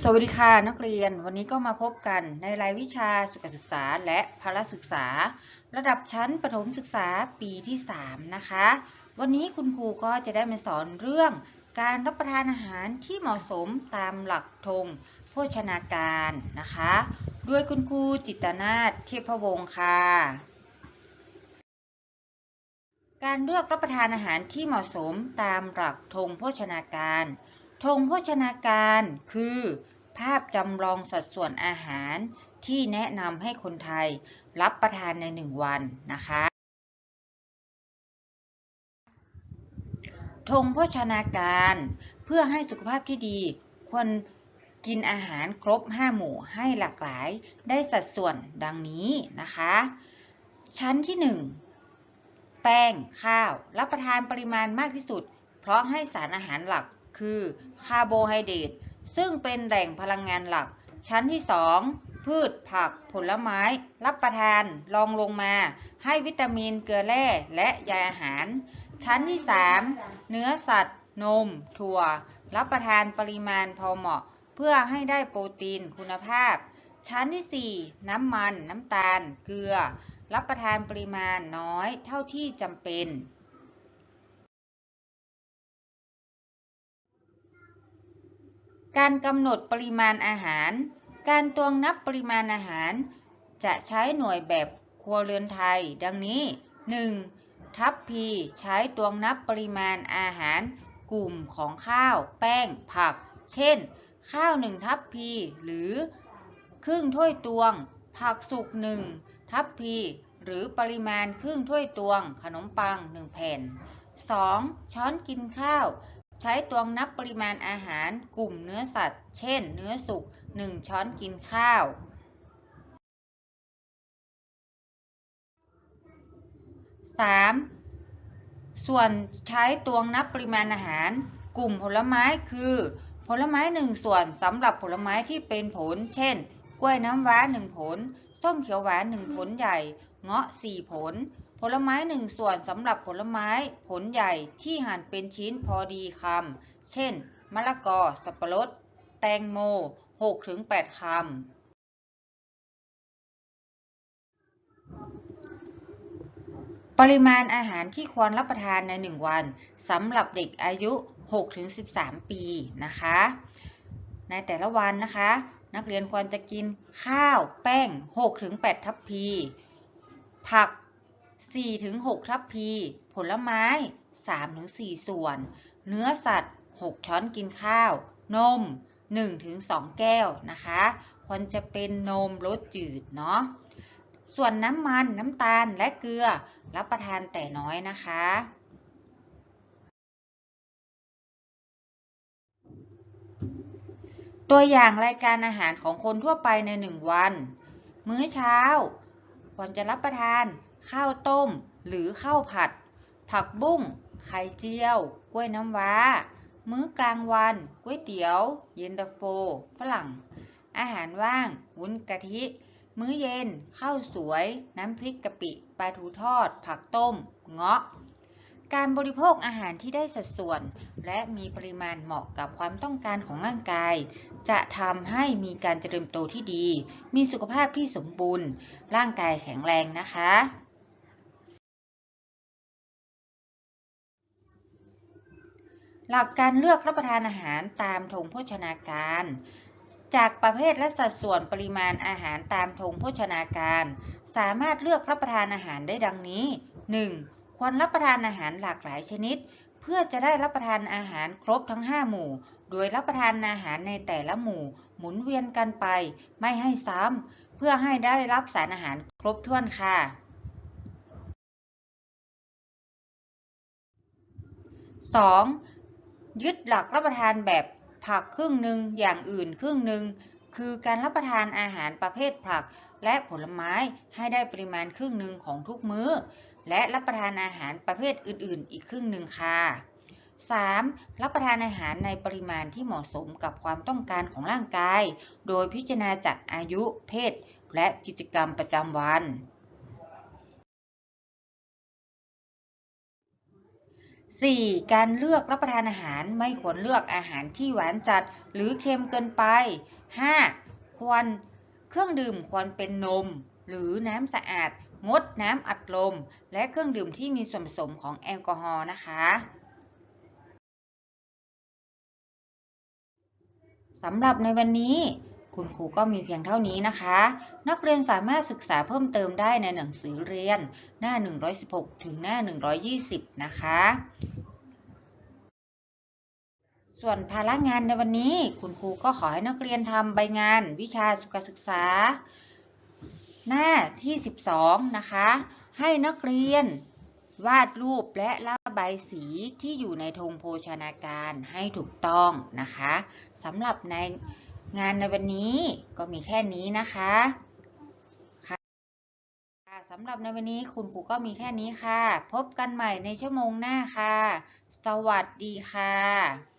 สวัสดีค่ะนักเรียนวันนี้ก็มาพบกันในรายวิชาสุขศึกษาและพละศึกษา ระดับชั้นประถมศึกษาปีที่ 3 นะคะ วันนี้คุณครูก็จะได้มาสอนเรื่อง การรับประทานอาหารที่เหมาะสมตามหลักธงโภชนาการนะคะด้วยคุณครูจิตนาถเทพวงศ์ค่ะ การเลือกรับประทานอาหารที่เหมาะสมตามหลักธงโภชนาการ ธงโภชนาการคือ ภาพจำลองสัดส่วนอาหารที่แนะนำให้คนไทยรับประทานในหนึ่งวันนะคะธงโภชนาการเพื่อให้สุขภาพที่ดีควรกินอาหารครบ 5 หมู่ให้หลากหลายได้สัดส่วนดังนี้นะคะ ชั้นที่ 1 แป้งข้าว รับประทานปริมาณมากที่สุด เพราะให้สารอาหารหลัก คือคาร์โบไฮเดรตซึ่งเป็นแหล่งพลังงานหลัก ชั้นที่ 2 พืชผักผลไม้ รับประทานรองลงมา ให้วิตามินเกลือแร่และใยอาหาร ชั้นที่ 3 เนื้อสัตว์ นม ถั่ว รับประทานปริมาณพอเหมาะ เพื่อให้ได้โปรตีนคุณภาพ ชั้นที่ 4 น้ำมัน น้ำตาล เกลือ รับประทานปริมาณน้อยเท่าที่จำเป็น การกำหนดปริมาณอาหาร การตวงนับปริมาณอาหาร จะใช้หน่วยแบบครัวเรือนไทย ดังนี้ 1. ทัพพีใช้ตวงนับปริมาณอาหาร กลุ่มของข้าว แป้ง ผัก เช่น ข้าว 1 ทัพพี หรือ ครึ่งถ้วยตวง ผักสุก1ทัพพี หรือปริมาณครึ่งถ้วยตวง ขนมปัง 1 แผ่น 2. ช้อนกินข้าว ใช้ตวงนับปริมาณอาหารกลุ่มเนื้อสัตว์ เช่น เนื้อสุก 1 ช้อนกินข้าว 3. ส่วนใช้ตวงนับปริมาณอาหาร กลุ่มผลไม้คือ ผลไม้ 1 ส่วนสำหรับผลไม้ที่เป็นผล เช่น กล้วยน้ำว้า 1 ผล ส้มเขียวหวาน 1 ผลใหญ่ เงาะ 4 ผล ผลไม้1ส่วนสำหรับผลไม้ผลใหญ่ที่หั่นเป็นชิ้นพอดีคำ เช่น มะละกอ สับปะรด แตงโม 6-8 คำ ปริมาณอาหารที่ควรรับประทานใน 1 วันสำหรับเด็กอายุ 6-13 ปีนะคะ ในแต่ละวันนะคะ นักเรียนควรจะกินข้าวแป้ง 6-8 ทัพพี ผัก 4-6 ทัพพี ผลไม้ 3-4 ส่วน เนื้อสัตว์ 6 ช้อนกินข้าว นม 1-2 แก้วนะคะควรจะเป็นนมรสจืดเนาะ ส่วนน้ำมัน น้ำตาล และเกลือ รับประทานแต่น้อยนะคะ ตัวอย่างรายการอาหารของคนทั่วไปใน 1 วัน มื้อเช้า ควรจะรับประทาน ข้าวต้ม หรือข้าวผัด ผักบุ้ง ไข่เจียว กล้วยน้ำว้า มื้อกลางวันก๋วยเตี๋ยว เย็นตาโฟ ฝรั่ง อาหารว่าง วุ้นกะทิ มื้อเย็น ข้าวสวย น้ำพริกกะปิ ปลาทูทอด ผักต้ม เงาะ การบริโภคอาหารที่ได้สัดส่วน และมีปริมาณเหมาะกับความต้องการของร่างกาย จะทำให้มีการเจริญโตที่ดี มีสุขภาพที่สมบูรณ์ ร่างกายแข็งแรงนะคะ หลักการเลือกรับประทานอาหารตามธงโภชนาการ จากประเภทและสัดส่วนปริมาณอาหารตามธงโภชนาการ สามารถเลือกรับประทานอาหารได้ดังนี้ 1. ควรรับประทานอาหารหลากหลายชนิด เพื่อจะได้รับประทานอาหารครบทั้ง 5 หมู่ โดยรับประทานอาหารในแต่ละหมู่ หมุนเวียนกันไป ไม่ให้ซ้ำเพื่อให้ได้รับสารอาหารครบถ้วนค่ะ 2. ยึดหลักรับประทานแบบผักครึ่งหนึ่งอย่างอื่นครึ่งหนึ่งคือการรับประทานอาหารประเภทผักและผลไม้ให้ได้ปริมาณครึ่งหนึ่งของทุกมื้อ และรับประทานอาหารประเภทอื่น ๆ อีกครึ่งหนึ่งค่ะ 3. รับประทานอาหารในปริมาณที่เหมาะสมกับความต้องการของร่างกาย โดยพิจารณาจากอายุ เพศ และกิจกรรมประจำวัน 4. การเลือกรับประทานอาหารไม่ควรเลือกอาหารที่หวานจัดหรือเค็มเกินไป 5. ควรเครื่องดื่มควรเป็นนม หรือน้ำสะอาด งดน้ำอัดลม และเครื่องดื่มที่มีส่วนผสมของแอลกอฮอล์นะคะสำหรับในวันนี้ คุณครูก็มีเพียงเท่านี้นะคะ นักเรียนสามารถศึกษาเพิ่มเติมได้ในหนังสือเรียนหน้า 116 ถึงหน้า 120 นะคะ ส่วนภาระงานในวันนี้คุณครูก็ขอให้นักเรียนทำใบงานวิชาสุขศึกษา หน้าที่ 12 นะคะ ให้นักเรียนวาดรูปและระบายสีที่อยู่ในธงโภชนาการให้ถูกต้องนะคะสำหรับในงานในวันนี้ก็มีแค่นี้นะคะค่ะสำหรับในวันนี้คุณครูก็มีแค่นี้ค่ะ พบกันใหม่ในชั่วโมงหน้าค่ะ สวัสดีค่ะ